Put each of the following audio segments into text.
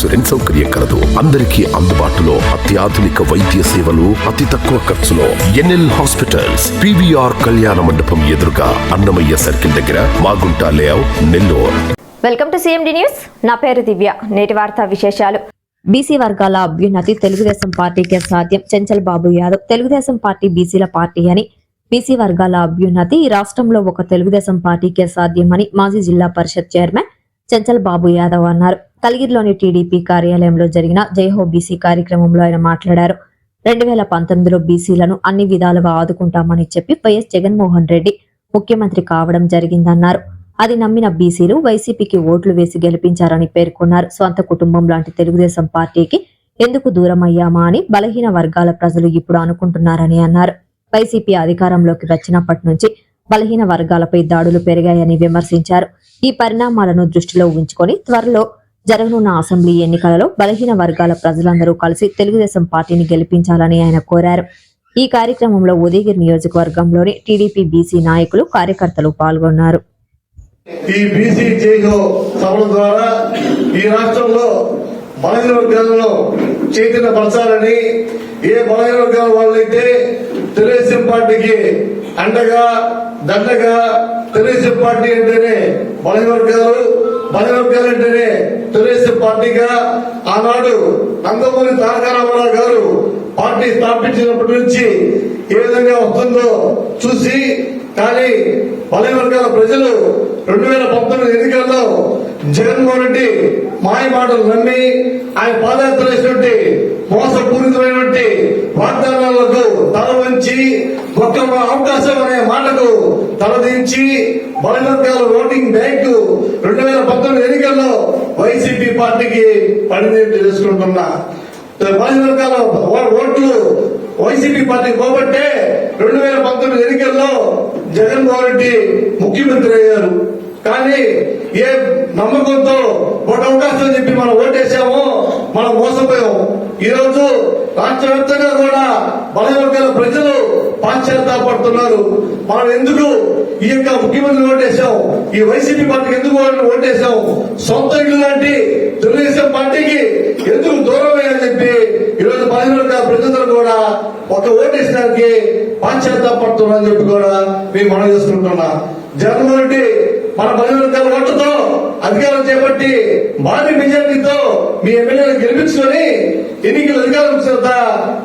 Insurance సౌకర్యం కలదు. అందరికీ అందుబాటులో అత్యాధునిక వైద్య సేవలు అతి తక్కువ ఖర్చులో ఎన్ఎల్ హాస్పిటల్స్ పివిఆర్ కళ్యాణ మండపం ఎదురుగా అన్నమయ్య సర్కిల్ దగ్గర Magunta layout Nellore. Welcome to CMD news. నా పేరు దివ్య. నేటి వార్తా విశేషాలు. బీసీ వర్గాల అభ్యున్నతి తెలుగుదేశం పార్టీకే సాధ్యం. చెంచల్ బాబు యాదవ్ తెలుగుదేశం పార్టీ బీసీల పార్టీ అని. బీసీ వర్గాల అభ్యున్నతి ఈ రాష్ట్రంలో ఒక తెలుగుదేశం పార్టీకే సాధ్యమని మాజీ జిల్లా పరిషత్ చైర్మన్ చెంచల్ బాబు యాదవ్ అన్నారు. కలిగిరిలోని టీడీపీ కార్యాలయంలో జరిగిన జైహో బీసీ కార్యక్రమంలో ఆయన మాట్లాడారు. రెండు వేల పంతొమ్మిదిలో బీసీలను అన్ని విధాలుగా ఆదుకుంటామని చెప్పి వైఎస్ జగన్మోహన్ రెడ్డి ముఖ్యమంత్రి కావడం జరిగిందన్నారు. అది నమ్మిన బీసీలు వైసీపీకి ఓట్లు వేసి గెలిపించారని పేర్కొన్నారు. స్వంత కుటుంబం లాంటి తెలుగుదేశం పార్టీకి ఎందుకు దూరం అయ్యామా అని బలహీన వర్గాల ప్రజలు ఇప్పుడు అనుకుంటున్నారని అన్నారు. వైసీపీ అధికారంలోకి వచ్చినప్పటి నుంచి బలహీన వర్గాలపై దాడులు పెరిగాయని విమర్శించారు. ఈ పరిణామాలను దృష్టిలో ఉంచుకొని త్వరలో జరగనున్న అసెంబ్లీ ఎన్నికలలో బలహీన వర్గాల ప్రజలందరూ కలిసి తెలుగుదేశం పార్టీని గెలిపించాలని ఆయన కోరారు. ఈ కార్యక్రమంలో ఉదయగిరి నియోజకవర్గంలోని టీడీపీ బీసీ నాయకులు కార్యకర్తలు పాల్గొన్నారు. ఈ బీసీ జేహో సభల ద్వారా ఈ రాష్ట్రంలో బలహీన వర్గాలలో వర్గాలను చైతన్యపరచాలని ఏ బలహీన వర్గాల వాళ్ళైతే తెలుగుదేశం పార్టీకి అండగా దండగా తెలుగుదేశం పార్టీ అంటేనే బలహీన వర్గాలు బలహీన వర్గాలు అంటేనే తెలుగుదేశం పార్టీగా ఆనాడు నందమూరి తారక రామారావు గారు పార్టీ స్థాపించినప్పటి నుంచి ఏ విధంగా వస్తుందో చూసి కానీ బలహీన వర్గాల ప్రజలు రెండు వేల పంతొమ్మిది ఎన్నికల్లో జగన్మోహన్ రెడ్డి మాయ మాటలు నమ్మి ఆయన పాదయాత్ర చేసినటువంటి మోసపూరితమైనటువంటి వాగ్దానాలకు తల వంచి ఒక్క అవకాశం అనే మాటకు తలదించి బలవర్గాల ఓటింగ్ బ్యాంకు రెండు వేల పంతొమ్మిది ఎన్నికల్లో వైసీపీ పార్టీకి పడింది తెలుసుకుంటున్నా బలవర్గాల వర్గాల ఓట్లు వైసీపీ పార్టీ పోబట్టే రెండు వేల పంతొమ్మిది ఎన్నికల్లో జగన్మోహన్ రెడ్డి ముఖ్యమంత్రి అయ్యారు. కానీ ఏ నమ్మకంతో ఒక అవకాశం చెప్పి మనం ఓటేసాము మనం మోసపోయాం. ఈరోజు రాష్ట్ర వ్యాప్తంగా కూడా బలవర్గాల ప్రజలు పాశ్చాత్తాపడుతున్నారు మనం ఎందుకు ఈ యొక్క ముఖ్యమంత్రి ఓటేసాము ఈ వైసీపీ పార్టీకి ఎందుకు ఓటేసాము సొంత ఇల్లు లాంటి తెలుగుదేశం పార్టీకి ఎందుకు దూరం వేయాలని చెప్పి ఈరోజు బలవర్గాల ప్రజలు కూడా ఒక ఓటేసడానికి పాశ్చాత్తాపడుతున్నారని చెప్పి కూడా మేము మనం చేసుకుంటున్నా. జగన్మోహన్ రెడ్డి మన బలహీన వర్గాల ఓట్లతో అధికారం చేపట్టి భారీ మెజార్టీతో మీ ఎమ్మెల్యేలు గెలిపించుకొని ఎన్నికల అధికారం చేత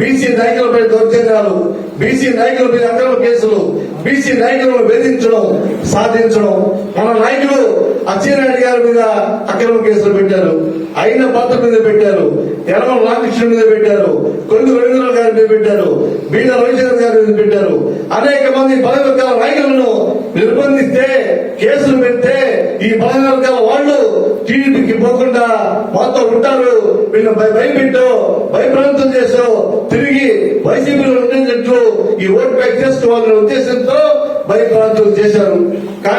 బీసీ నాయకులపై దౌర్జన్యాలు బీసీ నాయకులపై అక్రమ కేసులు బీసీ నాయకులను వేధించడం సాధించడం. మన నాయకులు అచ్చెన్నాయుడు గారి మీద అక్రమ కేసులు పెట్టారు అయిన పాత్ర మీద పెట్టారు యనమల రామకృష్ణ మీద పెట్టారు కొడుకు రవీంద్రనాథ్ గారి మీద పెట్టారు బీడ రవిచంద్ర గారి మీద పెట్టారు. అనేక మంది బలహీన వర్గాల నాయకులను నిర్బంధిస్తే కేసులు పెడితే ఈ బలహీన వర్గాల వాళ్ళు టీడీపీకి పోకుండా మాతో ఉంటారు. వీళ్ళు భయ- భయపెట్టో భయప్రాంతం చేసో తిరిగి వైసీపీలో ఉండేటట్లు ఈ ఓటు బ్యాక్ చేసుకోవాలనే ఉద్దేశంతో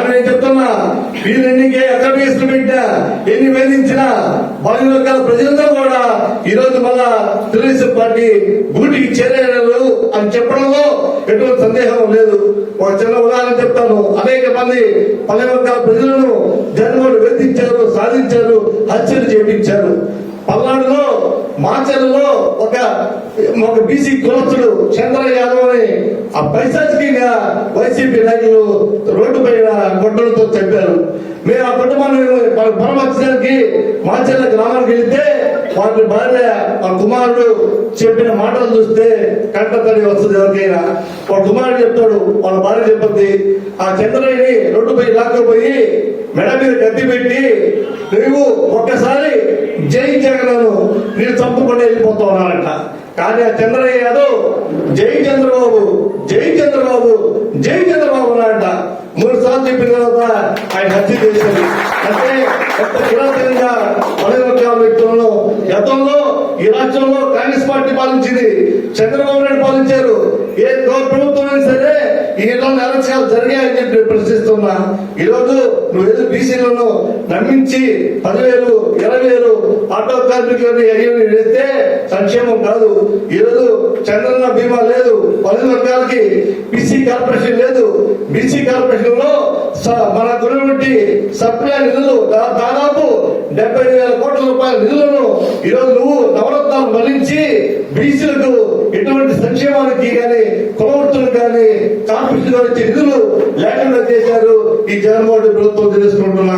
కానీ నేను చెప్తున్నా? వీళ్ళెన్నికే ఎక్కడ కేసులు పెట్టినా ఎన్ని వేధించినా బలహీన ప్రజలతో ప్రజలందరూ కూడా ఈ రోజు మళ్ళా తెలుగుదేశం పార్టీ గూటికి చేరేయలేదు అని చెప్పడంలో ఎటువంటి సందేహం లేదు. ఒక చిన్న ఉదాహరణ చెప్తాను. అనేక మంది పల్లె వర్గాల ప్రజలను జన్మలు వేధించారు సాధించారు హత్యలు చేపించారు. పల్నాడులో మాచర్లో ఒక ఒక బీసీ కులస్తుడు చంద్ర యాదవ్ అని ఆ పైశాచికంగా వైసీపీ నాయకులు రోడ్డు పైన గొడ్డలతో చెప్పారు. మేము ఆ కుటుంబాన్ని పరామర్శించడానికి మాచర్ల గ్రామానికి వెళితే వాళ్ళ భార్య ఆ కుమారుడు చెప్పిన మాటలు చూస్తే కంటతడి వస్తుంది ఎవరికైనా. వాళ్ళ కుమారుడు చెప్తాడు వాళ్ళ భార్య చెప్పింది ఆ చంద్రయ్యని పోయి లాక్కపోయి మెడ మీద గద్ది పెట్టి నువ్వు ఒక్కసారి జై జగన్ను నేను చంపుకొని వెళ్ళిపోతా ఉన్నారంట. కానీ ఆ చంద్రయ్య యాదవ్ జై చంద్రబాబు జై చంద్రబాబు జై చంద్ర మూడు పిల్లలు ఆయన హత్య చేశారు. అంటే ఎంత కిరాతకంగా పదవి గతంలో ఈ రాష్ట్రంలో కాంగ్రెస్ పార్టీ పాలించింది చంద్రబాబు నాయుడు పాలించారు. ఏ ప్రభుత్వం సరే ఈ ఇళ్ళలో అరచకాలు జరిగాయని చెప్పి ప్రశ్నిస్తున్నా. ఈ రోజు నువ్వు ఏదో బీసీలను నమ్మించి పదివేలు ఇరవై వేలు ఆటో కార్మికులని అయ్యని వేస్తే సంక్షేమం కాదు. ఈ రోజు చంద్రన్న బీమా లేదు. పది వర్గాలకి బీసీ కార్పొరేషన్ లేదు. బీసీ కార్పొరేషన్లో నుంచి సప్లై నిధులు దాదాపు డెబ్బై వేల కోట్ల రూపాయల నిధులను ఈరోజు నువ్వు నవరత్నాలు మరణించి బీసీలకు ఎటువంటి సంక్షేమానికి కానీ కులవృత్తులకు కానీ కార్పొరేషన్ గారు నిధులు లేకుండా చేశారు ఈ జగన్మోహన్ ప్రభుత్వం. తెలుసుకుంటున్నారు